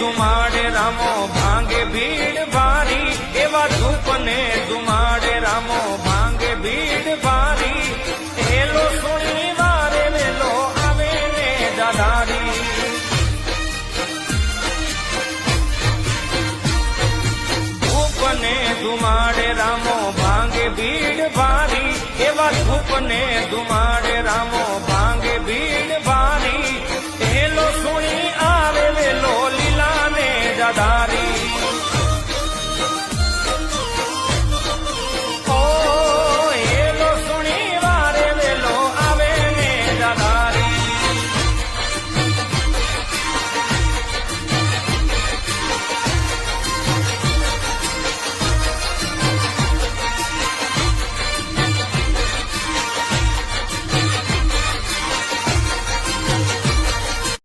ધુમાડે રામો ભાંગે ભીડ ભારી, એવા ધૂપને ધુમાડે રામો ભાંગે ભીડ ભારી. હેલો સુણી વારે વેલો આવે ને દાદારી. ધૂપને ધુમાડે રામો ભાંગે ભીડ ભારી, એવા ધૂપને ધુમાડે રામો